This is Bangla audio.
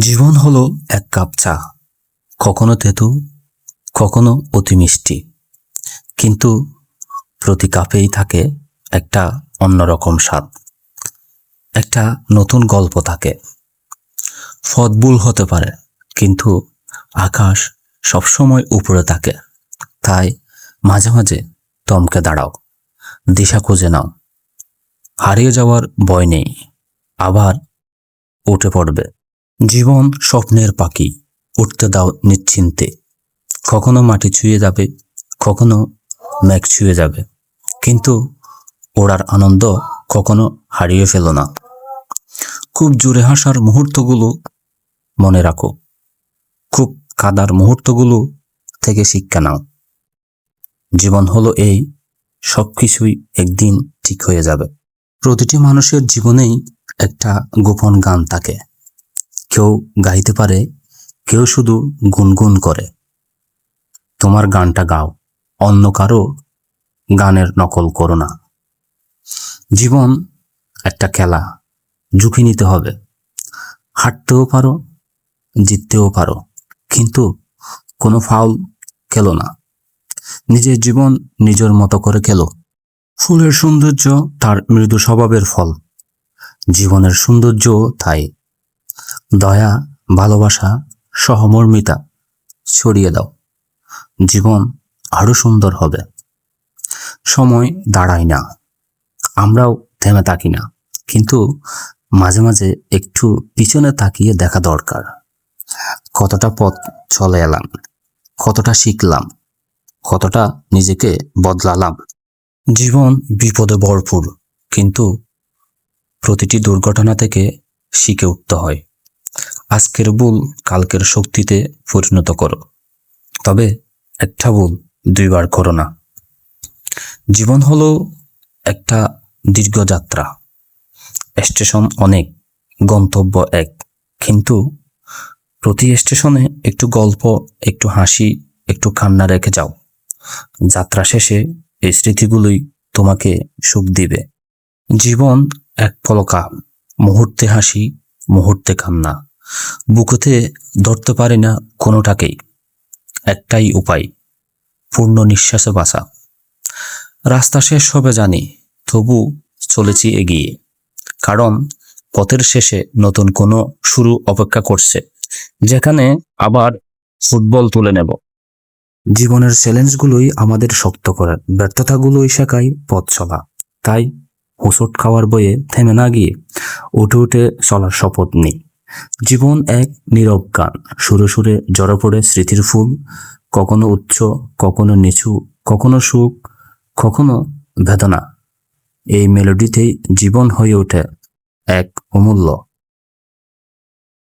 জীবন হলো এক কাপ চা, কখনো তেতু, কখনো অতি মিষ্টি। কিন্তু প্রতি কাপেই থাকে একটা অন্যরকম স্বাদ, একটা নতুন গল্প থাকে। ফদবুল হতে পারে, কিন্তু আকাশ সবসময় উপরে থাকে। তাই মাঝে মাঝে তমকে দাঁড়াও, দিশা খুঁজে নাও। হারিয়ে যাওয়ার ভয় নেই, আবার উঠে পড়বে। জীবন স্বপ্নের পাখি, উঠতে দাও নিশ্চিন্তে। কখনো মাটি ছুঁয়ে যাবে, কখনো মেঘ ছুঁয়ে যাবে। কিন্তু ওড়ার আনন্দ কখনো হারিয়ে ফেলো না। খুব জোরে হাসার মুহূর্তগুলো মনে রাখো। খুব কাদার মুহূর্তগুলো থেকে শিক্ষা নাও। জীবন হলো এই সব কিছুই একদিন ঠিক হয়ে যাবে। প্রতিটি মানুষের জীবনেই একটা গোপন গান থাকে। কেউ গাইতে পারে, কেউ শুধু গুনগুন করে। তোমার গানটা গাও, অন্য কারও গানের নকল করো না। জীবন একটা খেলা, ঝুঁকি নিতে হবে। হাঁটতেও পারো, জিততেও পারো, কিন্তু কোনো ফাউল খেলো না। নিজের জীবন নিজের মতো করে খেলো। ফুলের সৌন্দর্য তার মৃদু স্বভাবের ফল। জীবনের সৌন্দর্য তাই। দয়া, ভালোবাসা, সহমর্মিতা ছড়িয়ে দাও। জীবন আরও সুন্দর হবে। সময় দাঁড়ায় না। আমরাও থেমে থাকি না। কিন্তু মাঝে মাঝে একটু পিছনে তাকিয়ে দেখা দরকার। কতটা পথ চলে এলাম, কতটা শিখলাম, কতটা নিজেকে বদলালাম। জীবন বিপদে ভরপুর, কিন্তু প্রতিটি দুর্ঘটনা থেকে শিখে উঠতে হয়। আজকের ভুল কালকের শক্তিতে পরিণত করো। তবে একটা ভুল দুইবার করো না। জীবন হলো একটা দীর্ঘ যাত্রা। স্টেশন অনেক, গন্তব্য এক। কিন্তু প্রতি স্টেশনে একটু গল্প, একটু হাসি, একটু কান্না রেখে যাও। যাত্রা শেষে এই স্মৃতিগুলোই তোমাকে সুখ দিবে। জীবন এক পলকা, মুহূর্তে হাসি, মুহূর্তে কান্না। বুকুতে ধরতে পারি না কোনোটাকেই। একটাই উপায়, পূর্ণ নিঃশ্বাসে বাঁচা। রাস্তা শেষ হবে জানি, তবু চলেছি এগিয়ে। কারণ পথের শেষে নতুন কোনো শুরু অপেক্ষা করছে, যেখানে আবার ফুটবল তুলে নেব। জীবনের চ্যালেঞ্জগুলোই আমাদের শক্ত করে ব্যর্থতাগুলোই শেখায় পথ চলা। তাই হোঁচট খাওয়ার বয়ে থেমে না গিয়ে উঠে উঠে চলার শপথ নেই। জীবন এক নীরব গান। সুরে সুরে জড়ো পড়ে স্মৃতির ফুল। কখনো উচ্চ, কখনো নিচু, কখনো সুখ, কখনো বেদনা। এই মেলোডিতেই জীবন হয়ে ওঠে এক অমূল্য